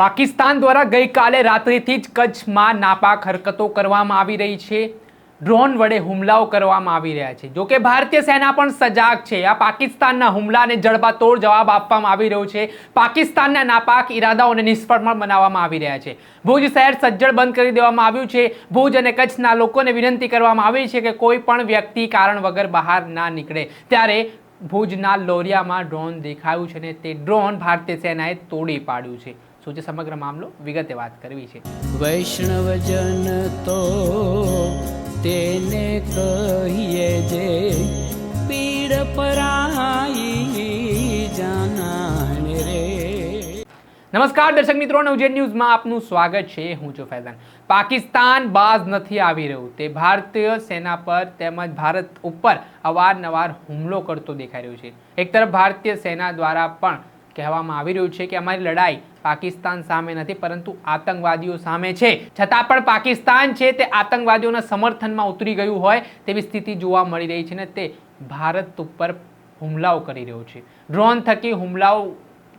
પાકિસ્તાન દ્વારા ગઈકાલે રાત્રિથી જ કચ્છમાં નાપાક હરકતો કરવામાં આવી રહી છે. ડ્રોન વડે હુમલાઓ કરવામાં આવી રહ્યા છે. જોકે ભારતીય સેના પણ સજાગ છે. આ પાકિસ્તાનના હુમલાને જડબાતોડ જવાબ આપવામાં આવી રહ્યો છે. પાકિસ્તાનના નાપાક ઈરાદાઓને નિષ્ફળ પણ બનાવવામાં આવી રહ્યા છે. ભુજ શહેર સજ્જડ બંધ કરી દેવામાં આવ્યું છે. ભુજ અને કચ્છના લોકોને વિનંતી કરવામાં આવી છે કે કોઈ પણ વ્યક્તિ કારણ વગર બહાર ના નીકળે. ત્યારે ભુજના લોરિયામાં ડ્રોન દેખાયું છે ને તે ડ્રોન ભારતીય સેનાએ તોડી પાડ્યું છે. શું છે સમગ્ર મામલો વિગતે વાત કરવી છે. વૈષ્ણવજન તો તેને કહીએ જે પીડ પરાઈ જાનાને રે. નમસ્કાર દર્શક મિત્રો નવજેન ન્યૂઝમાં આપનું સ્વાગત છે. હું છું ફૈઝાન. પાકિસ્તાન બાજ નથી આવી રહ્યું. તે ભારતીય સેના પર તેમજ ભારત ઉપર અવારનવાર હુમલો કરતો દેખાઈ રહ્યો છે. એક તરફ ભારતીય સેના દ્વારા પણ કહેવામાં આવી રહ્યું છે કે અમારી લડાઈ પાકિસ્તાન સામે નથી, પરંતુ આતંકવાદીઓ સામે છે. છતાં પણ પાકિસ્તાન છે તે આતંકવાદીઓના સમર્થનમાં ઉતરી ગયું હોય તેવી સ્થિતિ જોવા મળી રહી છે ને તે ભારત ઉપર હુમલાઓ કરી રહ્યો છે. ડ્રોન થકી હુમલાઓ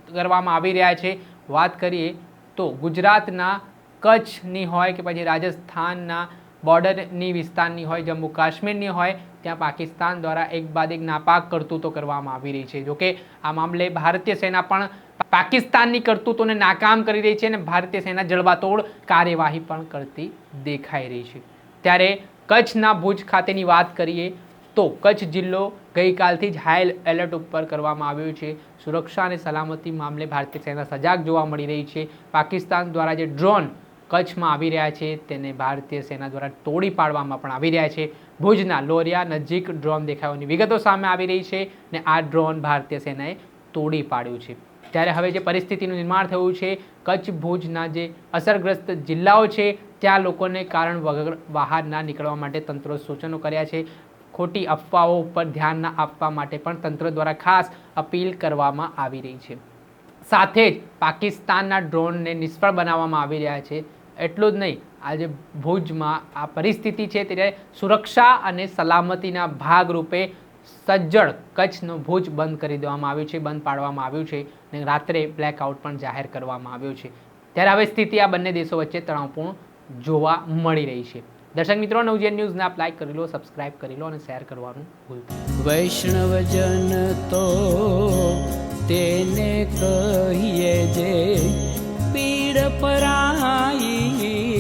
કરવામાં આવી રહ્યા છે. વાત કરીએ તો ગુજરાતના કચ્છની હોય કે પછી રાજસ્થાનના બોર્ડરની વિસ્તારની હોય, જમ્મુ કાશ્મીરની હોય, ત્યાં પાકિસ્તાન દ્વારા એક બાદ એક નાપાક કરતૂતો કરવામાં આવી રહી છે. જોકે આ મામલે ભારતીય સેના પણ પાકિસ્તાનની કરતૂતોને નાકામ કરી રહી છે અને ભારતીય સેના જડબાતોડ કાર્યવાહી પણ કરતી દેખાઈ રહી છે. ત્યારે કચ્છના ભુજ ખાતેની વાત કરીએ તો કચ્છ જિલ્લો ગઈકાલથી જ હાઈ એલર્ટ ઉપર કરવામાં આવ્યો છે. સુરક્ષા અને સલામતી મામલે ભારતીય સેના સજાગ જોવા મળી રહી છે. પાકિસ્તાન દ્વારા જે ડ્રોન કચ્છમાં આવી રહ્યા છે. તેને ભારતીય સેના દ્વારા તોડી પાડવામાં પણ આવી રહ્યા છે. ભુજના લોરિયા નજીક ડ્રોન દેખાવાની વિગતો સામે આવી રહી છે ને આ ડ્રોન ભારતીય સેનાએ તોડી પાડ્યું છે. ત્યારે હવે જે પરિસ્થિતિનું નિર્માણ થયું છે, કચ્છ, ભુજના જે અસરગ્રસ્ત જિલ્લાઓ છે, ત્યાં લોકોને કારણ વગર બહાર ના નીકળવા માટે તંત્રો સૂચનો કર્યા છે. ખોટી અફવાઓ ઉપર ધ્યાન ના આપવા માટે પણ તંત્ર દ્વારા ખાસ અપીલ કરવામાં આવી રહી છે. સાથે જ પાકિસ્તાનના ડ્રોનને નિષ્ફળ બનાવવામાં આવી રહ્યા છે. એટલું જ નહીં, આજે ભુજમાં આ પરિસ્થિતિ છે ત્યારે સુરક્ષા અને સલામતીના ભાગરૂપે સજ્જડ કચ્છનો ભુજ બંધ કરી દેવામાં આવ્યું છે, બંધ પાડવામાં આવ્યું છે અને રાત્રે બ્લેકઆઉટ પણ જાહેર કરવામાં આવ્યું છે ત્યારે હવે સ્થિતિ આ બંને દેશો વચ્ચે તણાવપૂર્ણ જોવા મળી રહી છે દર્શક મિત્રો નવજીએન ન્યૂઝને આપ લાઈક કરી લો સબસ્ક્રાઇબ કરી લો અને શેર કરવાનું ભૂલતા. વૈષ્ણવજન તો તેને કહીએ જે પીડ પરાઈ.